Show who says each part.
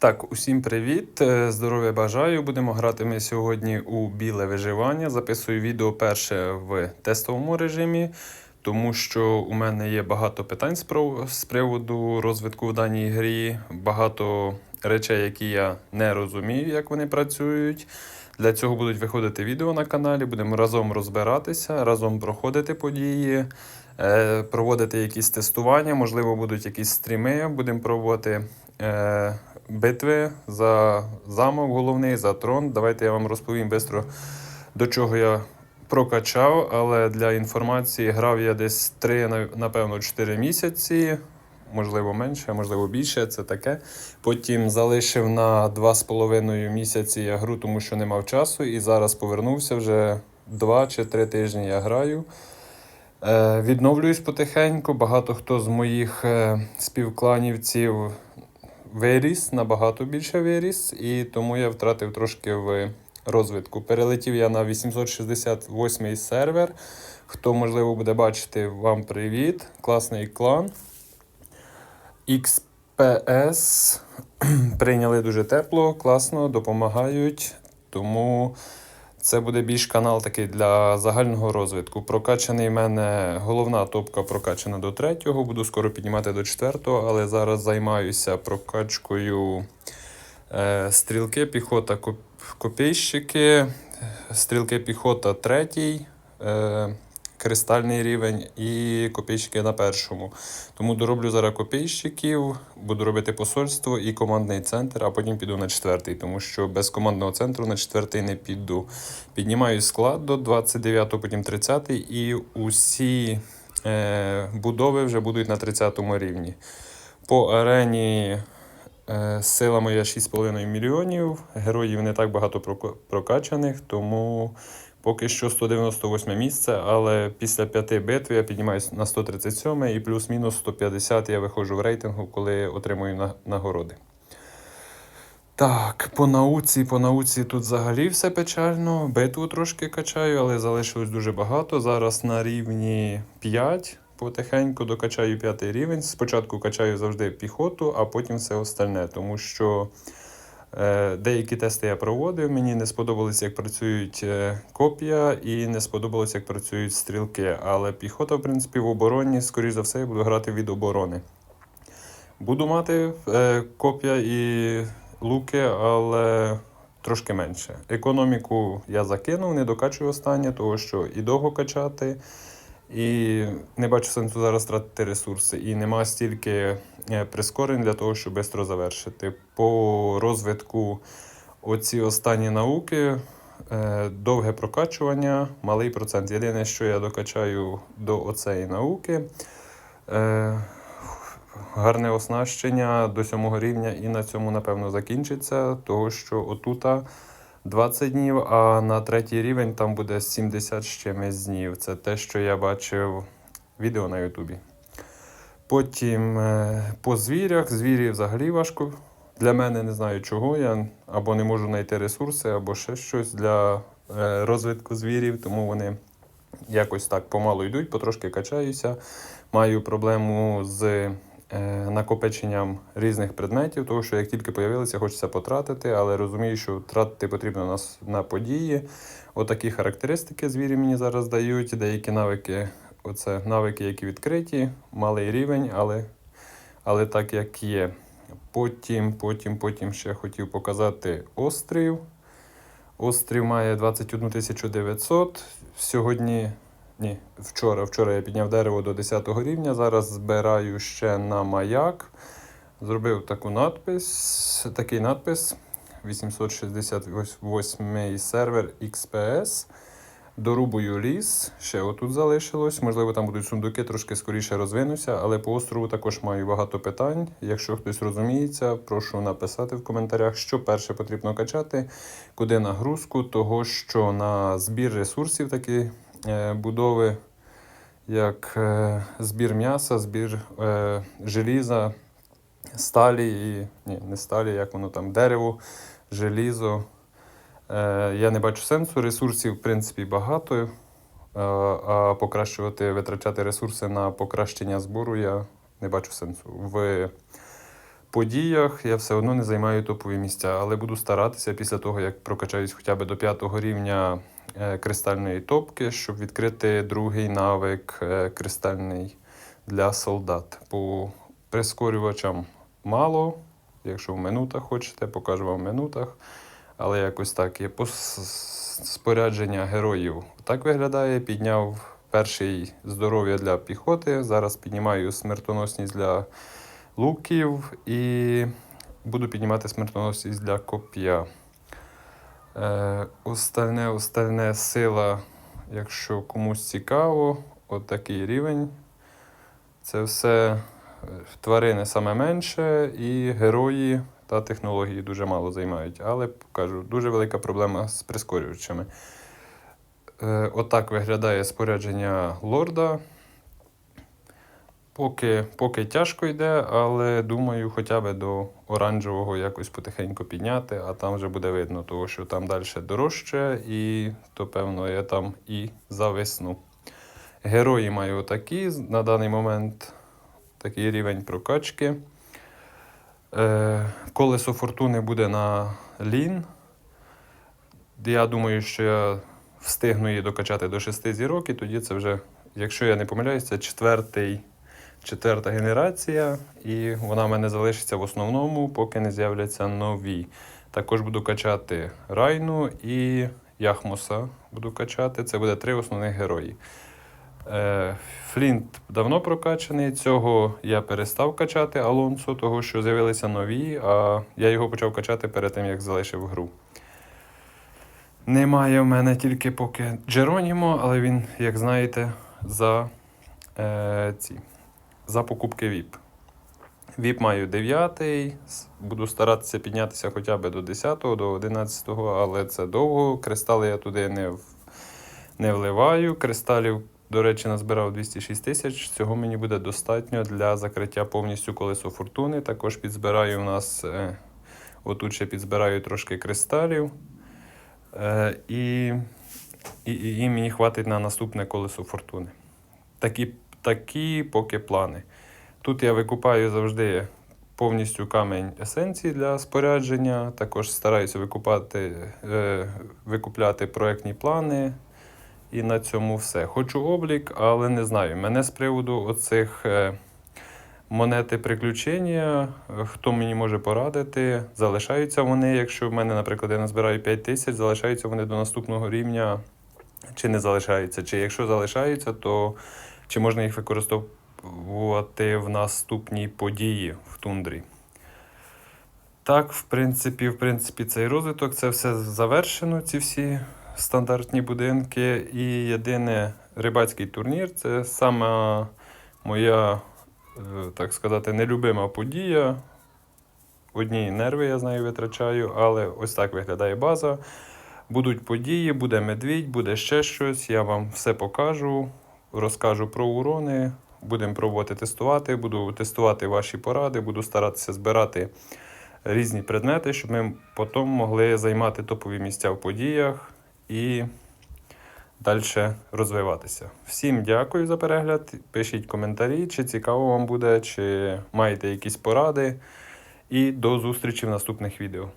Speaker 1: Так, усім привіт! Е, Здоров'я бажаю. Будемо грати ми сьогодні у біле виживання. Записую відео перше в тестовому режимі, тому що у мене є багато питань з приводу розвитку в даній грі, багато речей, які я не розумію, як вони працюють. Для цього будуть виходити відео на каналі, будемо разом розбиратися, разом проходити події, е, проводити якісь тестування, можливо, будуть якісь стріми, будемо пробувати е, битви за замок головний, за трон. Давайте я вам розповім швидко, до чого я прокачав, але для інформації грав я десь 3, напевно, 4 місяці. Можливо, менше, можливо, більше, це таке. Потім залишив на 2,5 місяці я гру, тому що не мав часу, і зараз повернувся вже 2 чи 3 тижні я граю. Е, відновлююсь потихеньку. Багато хто з моїх е, співкланівців виріс, набагато більше виріс, і тому я втратив трошки в розвитку. Перелетів я на 868 сервер. Хто, можливо, буде бачити, вам привіт. Класний клан. XPS прийняли дуже тепло, класно, допомагають. Тому це буде більш канал такий для загального розвитку. Прокачаний в мене головна топка прокачана до третього. Буду скоро піднімати до четвертого, але зараз займаюся прокачкою е, стрілки, піхота, коп- копійщики, стрілки піхота третій. Е, Кристальний рівень і копійщики на першому. Тому дороблю зараз копійщиків, буду робити посольство і командний центр, а потім піду на четвертий, тому що без командного центру на четвертий не піду. Піднімаю склад до 29, потім 30 і усі е, будови вже будуть на 30 рівні. По арені е, сила моя 6,5 мільйонів. Героїв не так багато прокачаних, тому поки що 198 місце, але після п'яти битв я піднімаюся на 137 і плюс-мінус 150 я виходжу в рейтингу, коли отримую нагороди. Так, по науці, по науці тут взагалі все печально. Битву трошки качаю, але залишилось дуже багато. Зараз на рівні 5. Потихеньку докачаю п'ятий рівень. Спочатку качаю завжди піхоту, а потім все остальне, тому що деякі тести я проводив. Мені не сподобалось, як працюють е, копія, і не сподобалось, як працюють стрілки. Але піхота, в принципі, в обороні, скоріш за все, я буду грати від оборони. Буду мати е, копія і луки, але трошки менше. Економіку я закинув, не докачую останнє, того що і довго качати, і не бачу сенсу зараз тратити ресурси. І нема стільки е, прискорень для того, щоб швидко завершити. По розвитку оці останні науки. е, Довге прокачування, малий процент. Єдине, що я докачаю до оцеї науки. Е, гарне оснащення до сьомого рівня і на цьому, напевно, закінчиться, того що отута 20 днів, а на третій рівень там буде 70 з чимось днів. Це те, що я бачив відео на Ютубі. Потім е, по звірях. Звірі взагалі важко. Для мене не знаю чого. Я або не можу знайти ресурси, або ще щось для е, розвитку звірів, тому вони якось так помалу йдуть, потрошки качаюся. Маю проблему з накопиченням різних предметів, тому що як тільки появилися, хочеться потратити, але розумію, що тратити потрібно на, на події. Отакі характеристики звірі мені зараз дають, деякі навики, оце навики, які відкриті, малий рівень, але, але так як є. Потім, потім, потім ще хотів показати острів. Острів має 21 900. Сьогодні, ні, вчора, вчора я підняв дерево до 10 рівня. Зараз збираю ще на маяк. Зробив таку надпис, такий надпис 868 сервер XPS. Дорубую ліс, ще отут залишилось. Можливо, там будуть сундуки, трошки скоріше розвинуся, але по острову також маю багато питань. Якщо хтось розуміється, прошу написати в коментарях, що перше потрібно качати, куди нагрузку, того що на збір ресурсів такі будови, як е, збір м'яса, збір е, желіза, сталі і ні, не сталі, як воно там, дерево, желізо. Е, Я не бачу сенсу. Ресурсів, в принципі, багато. е, А покращувати, витрачати ресурси на покращення збору я не бачу сенсу. В подіях я все одно не займаю топові місця, але буду старатися після того, як прокачаюсь хоча б до п'ятого рівня е, кристальної топки, щоб відкрити другий навик е, кристальний для солдат. По прискорювачам мало. Якщо в минутах хочете, покажу вам в минутах. Але якось так є. Спорядження героїв так виглядає. Підняв перший здоров'я для піхоти. Зараз піднімаю смертоносність для луків і буду піднімати смертоносність для коп'я. Е, остальне, остальне сила, якщо комусь цікаво, отакий рівень. Це все е, тварини саме менше, і герої та технології дуже мало займають. Але кажу, дуже велика проблема з прискорювачами. Е, отак виглядає спорядження лорда. Поки, поки тяжко йде, але думаю, хоча б до оранжевого якось потихеньку підняти, а там вже буде видно, тому що там далі дорожче, і то, певно, я там і зависну. Герої маю отакі на даний момент такий рівень прокачки. Е, колесо фортуни буде на лін. Я думаю, що я встигну її докачати до 6 зірок, і тоді це вже, якщо я не помиляюсь, це четвертий, четверта генерація, і вона в мене залишиться в основному, поки не з'являться нові. Також буду качати Райну і Яхмоса буду качати. Це буде три основних герої. Е, Флінт давно прокачаний. Цього я перестав качати Алонсо, того що з'явилися нові, а я його почав качати перед тим, як залишив гру. Немає в мене тільки поки Джеронімо, але він, як знаєте, за, е, ці, за покупки VIP. VIP маю 9, буду старатися піднятися хоча б до 10, до 11, але це довго. Кристали я туди не, не вливаю. Кристалів, до речі, назбирав 206 тисяч. Цього мені буде достатньо для закриття повністю колесо фортуни. Також підзбираю у нас, е, отут ще підзбираю трошки кристалів. Е, і, і, і, і мені хватить на наступне колесо фортуни. Такі, такі поки плани. Тут я викупаю завжди повністю камінь есенції для спорядження. Також стараюся викупати, е, викупляти проектні плани. І на цьому все. Хочу облік, але не знаю. Мене з приводу оцих е, монети приключення, хто мені може порадити, залишаються вони, якщо в мене, наприклад, я назбираю 5 тисяч, залишаються вони до наступного рівня, чи не залишаються. Чи якщо залишаються, то чи можна їх використовувати в наступній події в тундрі? Так, в принципі, в принципі, цей розвиток це все завершено, ці всі стандартні будинки. І єдине рибацький турнір це сама моя, е, так сказати, нелюбима подія. Одні нерви, я знаю, витрачаю, але ось так виглядає база. Будуть події, буде медвідь, буде ще щось. Я вам все покажу, розкажу про урони. Будемо пробувати тестувати. Буду тестувати ваші поради, буду старатися збирати різні предмети, щоб ми потім могли займати топові місця в подіях і далі розвиватися. Всім дякую за перегляд. Пишіть коментарі, чи цікаво вам буде, чи маєте якісь поради. І до зустрічі в наступних відео.